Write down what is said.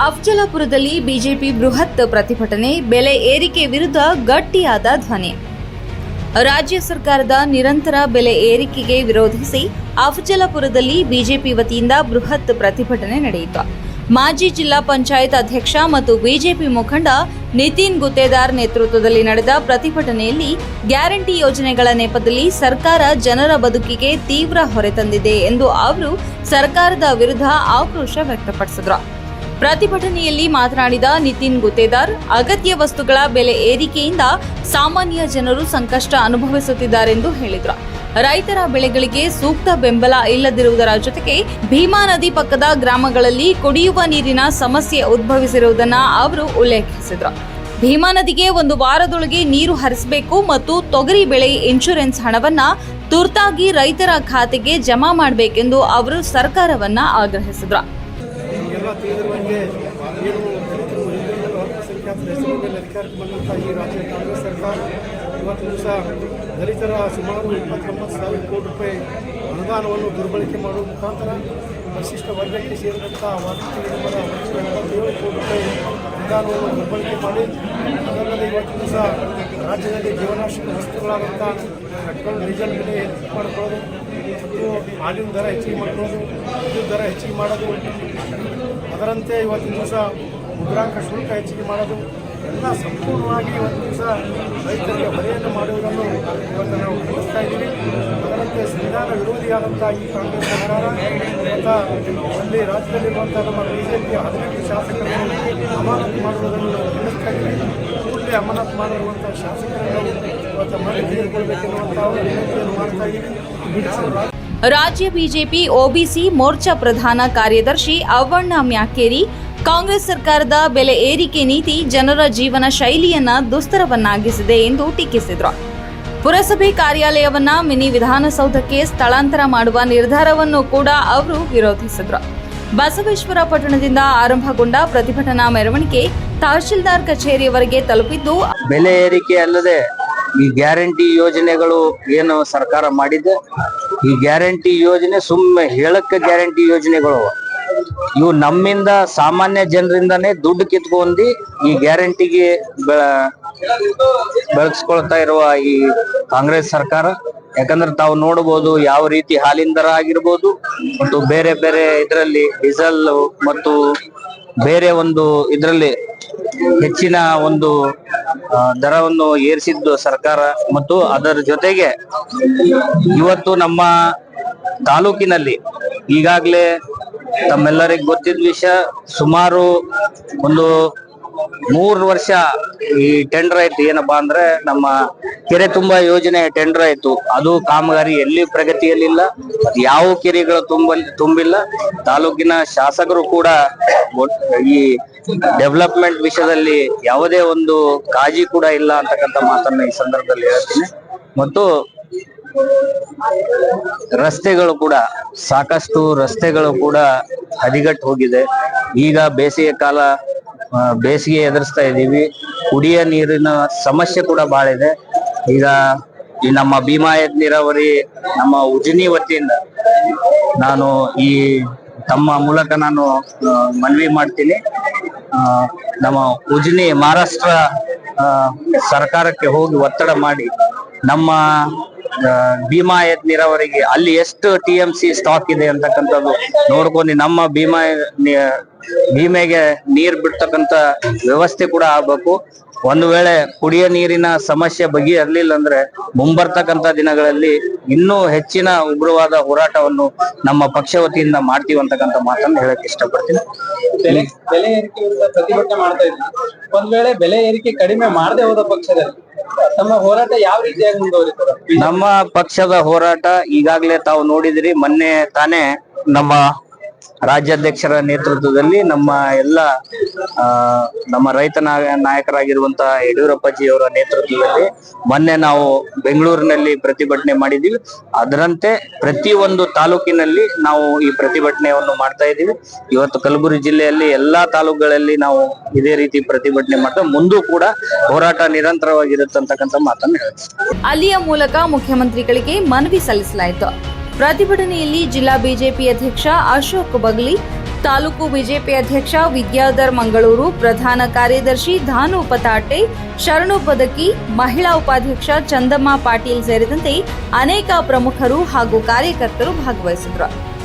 ಅಫ್ಜಲಾಪುರದಲ್ಲಿ BJP ಬೃಹತ್ ಪ್ರತಿಭಟನೆ, ಬೆಲೆ ಏರಿಕೆ ವಿರುದ್ಧ ಗಟ್ಟಿಯಾದ ಧ್ವನಿ. ರಾಜ್ಯ ಸರ್ಕಾರದ ನಿರಂತರ ಬೆಲೆ ಏರಿಕೆಗೆ ವಿರೋಧಿಸಿ ಅಫಜಲಪುರದಲ್ಲಿ ಬಿಜೆಪಿ ವತಿಯಿಂದ ಬೃಹತ್ ಪ್ರತಿಭಟನೆ ನಡೆಯಿತು. ಮಾಜಿ ಜಿಲ್ಲಾ ಪಂಚಾಯತ್ ಅಧ್ಯಕ್ಷ ಮತ್ತು ಬಿಜೆಪಿ ಮುಖಂಡ ನಿತಿನ್ ಗುತ್ತೇದಾರ್ ನೇತೃತ್ವದಲ್ಲಿ ನಡೆದ ಪ್ರತಿಭಟನೆಯಲ್ಲಿ ಗ್ಯಾರಂಟಿ ಯೋಜನೆಗಳ ನೆಪದಲ್ಲಿ ಸರ್ಕಾರ ಜನರ ಬದುಕಿಗೆ ತೀವ್ರ ಹೊರೆ ತಂದಿದೆ ಎಂದು ಅವರು ಸರ್ಕಾರದ ವಿರುದ್ಧ ಆಕ್ರೋಶ ವ್ಯಕ್ತಪಡಿಸಿದರು. ಪ್ರತಿಭಟನೆಯಲ್ಲಿ ಮಾತನಾಡಿದ ನಿತಿನ್ ಗುತ್ತೇದಾರ್, ಅಗತ್ಯ ವಸ್ತುಗಳ ಬೆಲೆ ಏರಿಕೆಯಿಂದ ಸಾಮಾನ್ಯ ಜನರು ಸಂಕಷ್ಟ ಅನುಭವಿಸುತ್ತಿದ್ದಾರೆಂದು ಹೇಳಿದರು. ರೈತರ ಬೆಳೆಗಳಿಗೆ ಸೂಕ್ತ ಬೆಂಬಲ ಇಲ್ಲದಿರುವುದರ ಜೊತೆಗೆ ಭೀಮಾ ನದಿ ಪಕ್ಕದ ಗ್ರಾಮಗಳಲ್ಲಿ ಕುಡಿಯುವ ನೀರಿನ ಸಮಸ್ಯೆ ಉದ್ಭವಿಸಿರುವುದನ್ನು ಅವರು ಉಲ್ಲೇಖಿಸಿದರು. ಭೀಮಾ ನದಿಗೆ ಒಂದು ವಾರದೊಳಗೆ ನೀರು ಹರಿಸಬೇಕು ಮತ್ತು ತೊಗರಿ ಬೆಳೆ ಇನ್ಶೂರೆನ್ಸ್ ಹಣವನ್ನ ತುರ್ತಾಗಿ ರೈತರ ಖಾತೆಗೆ ಜಮಾ ಮಾಡಬೇಕೆಂದು ಅವರು ಸರ್ಕಾರವನ್ನ ಆಗ್ರಹಿಸಿದರು. ತಿಳಿದಿರುವಂಗೆ ಏನು ದಲಿತರು ಹಿಂದುಳಿದ ಅಲ್ಪಸಂಖ್ಯಾತರ ಹೆಸರು ಅಧಿಕಾರಕ್ಕೆ ಬಂದಂಥ ಈ ರಾಜ್ಯ ಕಾಂಗ್ರೆಸ್ ಸರ್ಕಾರ ಇವತ್ತು ದಿವಸ ದಲಿತರ ಸುಮಾರು ಇಪ್ಪತ್ತೊಂಬತ್ತು ಸಾವಿರ ಕೋಟಿ ರೂಪಾಯಿ ಅನುದಾನವನ್ನು ದುರ್ಬಳಕೆ ಮಾಡುವ ಮುಖಾಂತರ ಪರಿಶಿಷ್ಟ ವರ್ಗಕ್ಕೆ ಸೇರಿದಂಥ ವಾರ್ಷಿಕ ಎಪ್ಪತ್ತೇಳು ಕೋಟಿ ರೂಪಾಯಿ ಅನುದಾನವನ್ನು ದುರ್ಬಳಕೆ ಮಾಡಿ, ಅದಲ್ಲದೆ ಇವತ್ತು ದಿವಸ ರಾಜ್ಯದಲ್ಲಿ ಜೀವನಾಶಕ ವಸ್ತುಗಳಾದಂಥ ಪೆಟ್ರೋಲ್ ಡೀಸೆಲ್ ಬೆಲೆ ಹೆಚ್ಚು ಮಾಡಿಕೊಳ್ಳೋದು ಮತ್ತು ಹಾಲಿನ ದರ ಹೆಚ್ಚಿಗೆ ಮಾಡ್ಕೊಳ್ಳೋದು ವಿದ್ಯುತ್ ದರ ಹೆಚ್ಚಿಗೆ ಮಾಡೋದು. ಅದರಂತೆ ಇವತ್ತಿನ ದಿವಸ ಮುದ್ರಾಂಕ ಶುಲ್ಕ ಹೆಚ್ಚಿಗೆ ಮಾಡೋದು. ಎಲ್ಲ ಸಂಪೂರ್ಣವಾಗಿ ಇವತ್ತು ದಿವಸ ರೈತರಿಗೆ ಹೊರೆಯನ್ನು ಮಾಡುವುದನ್ನು ಇವತ್ತು ನಾವು ಗಮನಿಸ್ತಾ ಇದ್ದೀವಿ. ಅದರಂತೆ ಸಂವಿಧಾನ ವಿರೋಧಿಯಾದಂಥ ಈ ಕಾಂಗ್ರೆಸ್ ಸರ್ಕಾರ ಮತ್ತು ಅಲ್ಲಿ ರಾಜ್ಯದಲ್ಲಿರುವಂಥ ನಮ್ಮ ಬಿಜೆಪಿಯ ಹದಿನೆಂಟು ಶಾಸಕರನ್ನು ಅಮಾನತು ಮಾಡುವುದನ್ನು ನಾವು ಗಮನಿಸ್ತಾ ಇದ್ದೀವಿ. ಕೂಡಲೇ ಅಮಾನತು ಮಾಡಿರುವಂಥ ಶಾಸಕರನ್ನು ರಾಜ್ಯ ಬಿಜೆಪಿ, ಒಬಿಸಿ ಮೋರ್ಚಾ ಪ್ರಧಾನ ಕಾರ್ಯದರ್ಶಿ ಅವ್ವಣ್ಣ ಮ್ಯಾಕೇರಿ, ಕಾಂಗ್ರೆಸ್ ಸರ್ಕಾರದ ಬೆಲೆ ಏರಿಕೆ ನೀತಿ ಜನರ ಜೀವನ ಶೈಲಿಯನ್ನ ದುಸ್ತರವನ್ನಾಗಿಸಿದೆ ಎಂದು ಟೀಕಿಸಿದರು. ಪುರಸಭೆ ಕಾರ್ಯಾಲಯವನ್ನ ಮಿನಿ ವಿಧಾನಸೌಧಕ್ಕೆ ಸ್ಥಳಾಂತರ ಮಾಡುವ ನಿರ್ಧಾರವನ್ನು ಕೂಡ ಅವರು ವಿರೋಧಿಸಿದರು. ಬಸವೇಶ್ವರ ಪಟ್ಟಣದಿಂದ ಆರಂಭಗೊಂಡ ಪ್ರತಿಭಟನಾ ಮೆರವಣಿಗೆ ತಹಶೀಲ್ದಾರ್ ಕಚೇರಿಯವರೆಗೆ ತಲುಪಿದ್ದು ಬೆಲೆ ಏರಿಕೆ ಅಲ್ಲದೆ ಈ ಗ್ಯಾರಂಟಿ ಯೋಜನೆಗಳು ಏನು ಸರ್ಕಾರ ಮಾಡಿದೆ, ಈ ಗ್ಯಾರಂಟಿ ಯೋಜನೆ ಸುಮ್ಮನೆ ಹೇಳಕ್ಕೆ ಗ್ಯಾರಂಟಿ ಯೋಜನೆಗಳು. ಇವು ನಮ್ಮಿಂದ ಸಾಮಾನ್ಯ ಜನರಿಂದಾನೇ ದುಡ್ಡು ಕಿತ್ಕೊಂಡಿ ಈ ಗ್ಯಾರಂಟಿಗೆ ಬೆಳ ಬೆಳಗಿಸ್ಕೊಳ್ತಾ ಇರುವ ಈ ಕಾಂಗ್ರೆಸ್ ಸರ್ಕಾರ ಯಾಕಂದ್ರೆ ತಾವು ನೋಡಬಹುದು ಯಾವ ರೀತಿ ಹಾಲಿನ ದರ ಆಗಿರ್ಬೋದು, ಮತ್ತು ಬೇರೆ ಬೇರೆ ಇದರಲ್ಲಿ ಡೀಸೆಲ್ ಮತ್ತು ಬೇರೆ ಒಂದು ಇದರಲ್ಲಿ ಹೆಚ್ಚಿನ ಒಂದು ದರವನ್ನು ಏರಿಸಿದ್ದು ಸರ್ಕಾರ ಮತ್ತು ಅದರ ಜೊತೆಗೆ ಇವತ್ತು ನಮ್ಮ ತಾಲೂಕಿನಲ್ಲಿ ಈಗಾಗಲೇ ತಮ್ಮೆಲ್ಲರಿಗೂ ಗೊತ್ತಿದ್ದ ವಿಷಯ ಸುಮಾರು ಒಂದು ಮೂರು ವರ್ಷ ಈ ಟೆಂಡರ್ ಆಯ್ತು. ಏನಪ್ಪಾ ಅಂದ್ರೆ ನಮ್ಮ ಕೆರೆ ತುಂಬಾ ಯೋಜನೆ ಟೆಂಡರ್ ಆಯ್ತು. ಅದು ಕಾಮಗಾರಿ ಎಲ್ಲಿ ಪ್ರಗತಿಯಲ್ಲಿಲ್ಲ, ಯಾವ ಕೆರೆಗಳು ತುಂಬ ತುಂಬಿಲ್ಲ, ತಾಲೂಕಿನ ಶಾಸಕರು ಕೂಡ ಈ ಡೆವಲಪ್ಮೆಂಟ್ ವಿಷಯದಲ್ಲಿ ಯಾವುದೇ ಒಂದು ಕಾಜಿ ಕೂಡ ಇಲ್ಲ ಅಂತಕ್ಕಂಥ ಮಾತನ್ನ ಈ ಸಂದರ್ಭದಲ್ಲಿ ಹೇಳ್ತೀನಿ. ಮತ್ತು ರಸ್ತೆಗಳು ಕೂಡ, ಸಾಕಷ್ಟು ರಸ್ತೆಗಳು ಕೂಡ ಹದಿಗಟ್ಟು ಹೋಗಿದೆ. ಈಗ ಬೇಸಿಗೆ ಕಾಲ ಬೇಸಿಗೆ ಎದುರಿಸ್ತಾ ಇದ್ದೀವಿ. ಕುಡಿಯ ನೀರಿನ ಸಮಸ್ಯೆ ಕೂಡ ಬಹಳ ಇದೆ. ಈಗ ಈ ನಮ್ಮ ಭೀಮಾಯತ್ ನೀರಾವರಿ ನಮ್ಮ ಉಜಿನಿ ವತಿಯಿಂದ ನಾನು ಈ ತಮ್ಮ ಮೂಲಕ ನಾನು ಮನವಿ ಮಾಡ್ತೀನಿ. ನಮ್ಮ ಉಜಿನಿ ಮಹಾರಾಷ್ಟ್ರ ಸರ್ಕಾರಕ್ಕೆ ಹೋಗಿ ಒತ್ತಡ ಮಾಡಿ ನಮ್ಮ ಆ, ಭೀಮಾಯತ್ ನೀರಾವರಿಗೆ ಅಲ್ಲಿ ಎಷ್ಟು ಟಿ ಎಂ ಸಿ ಸ್ಟಾಕ್ ಇದೆ ಅಂತಕ್ಕಂಥದ್ದು ನೋಡ್ಕೊಂಡು ನಮ್ಮ ಭೀಮಾ ಭೀಮೆಗೆ ನೀರ್ ಬಿಡ್ತಕ್ಕಂತ ವ್ಯವಸ್ಥೆ ಕೂಡ ಆಗ್ಬೇಕು. ಒಂದು ವೇಳೆ ಕುಡಿಯ ನೀರಿನ ಸಮಸ್ಯೆ ಬಗೆಹರ್ಲಿಲ್ಲ ಅಂದ್ರೆ ಮುಂಬರ್ತಕ್ಕಂತ ದಿನಗಳಲ್ಲಿ ಇನ್ನೂ ಹೆಚ್ಚಿನ ಉಗ್ರವಾದ ಹೋರಾಟವನ್ನು ನಮ್ಮ ಪಕ್ಷ ವತಿಯಿಂದ ಮಾಡ್ತೀವಿ ಅಂತಕ್ಕಂಥ ಮಾತನ್ನು ಹೇಳಕ್ ಇಷ್ಟಪಡ್ತೀನಿ. ಬೆಲೆ ಏರಿಕೆ ಪ್ರತಿಭಟನೆ ಮಾಡ್ತಾ ಇದ್ವಿ ಒಂದ್ ವೇಳೆ ಬೆಲೆ ಏರಿಕೆ ಕಡಿಮೆ ಮಾಡದೆ ಹೋದ ಪಕ್ಷದಲ್ಲಿ ತಮ್ಮ ಹೋರಾಟ ಯಾವ ರೀತಿಯಾಗಿ ಮುಂದುವರಿತಾರೆ ನಮ್ಮ ಪಕ್ಷದ ಹೋರಾಟ ಈಗಾಗಲೇ ತಾವು ನೋಡಿದಿರಿ ಮೊನ್ನೆ ತಾನೇ ನಮ್ಮ ರಾಜ್ಯಾಧ್ಯಕ್ಷರ ನೇತೃತ್ವದಲ್ಲಿ ನಮ್ಮ ಎಲ್ಲ ನಮ್ಮ ರೈತ ನಾಯಕರಾಗಿರುವಂತಹ ಯಡಿಯೂರಪ್ಪಜಿಯವರ ನೇತೃತ್ವದಲ್ಲಿ ಮೊನ್ನೆ ನಾವು ಬೆಂಗಳೂರಿನಲ್ಲಿ ಪ್ರತಿಭಟನೆ ಮಾಡಿದೀವಿ ಅದರಂತೆ ಪ್ರತಿಯೊಂದು ತಾಲೂಕಿನಲ್ಲಿ ನಾವು ಈ ಪ್ರತಿಭಟನೆಯನ್ನು ಮಾಡ್ತಾ ಇದ್ದೀವಿ. ಇವತ್ತು ಕಲಬುರಗಿ ಜಿಲ್ಲೆಯಲ್ಲಿ ಎಲ್ಲಾ ತಾಲೂಕುಗಳಲ್ಲಿ ನಾವು ಇದೇ ರೀತಿ ಪ್ರತಿಭಟನೆ ಮಾಡ್ತಾ ಮುಂದೂ ಕೂಡ ಹೋರಾಟ ನಿರಂತರವಾಗಿರುತ್ತಂತಕ್ಕಂಥ ಮಾತನ್ನು ಹೇಳ್ತೀವಿ ಅಲ್ಲಿಯ ಮೂಲಕ ಮುಖ್ಯಮಂತ್ರಿಗಳಿಗೆ ಮನವಿ ಸಲ್ಲಿಸಲಾಯಿತು. ಪ್ರತಿಭಟನೆಯಲ್ಲಿ ಜಿಲ್ಲಾ ಬಿಜೆಪಿ ಅಧ್ಯಕ್ಷ ಅಶೋಕ್ ಬಗ್ಲಿ, ತಾಲೂಕು ಬಿಜೆಪಿ ಅಧ್ಯಕ್ಷ ವಿದ್ಯಾಧರ್ ಮಂಗಳೂರು, ಪ್ರಧಾನ ಕಾರ್ಯದರ್ಶಿ ಧಾನು ಪತಾಟೆ ಶರಣು ಪದಕಿ, ಮಹಿಳಾ ಉಪಾಧ್ಯಕ್ಷ ಚಂದಮ್ಮ ಪಾಟೀಲ್ ಸೇರಿದಂತೆ ಅನೇಕ ಪ್ರಮುಖರು ಹಾಗೂ ಕಾರ್ಯಕರ್ತರು ಭಾಗವಹಿಸಿದರು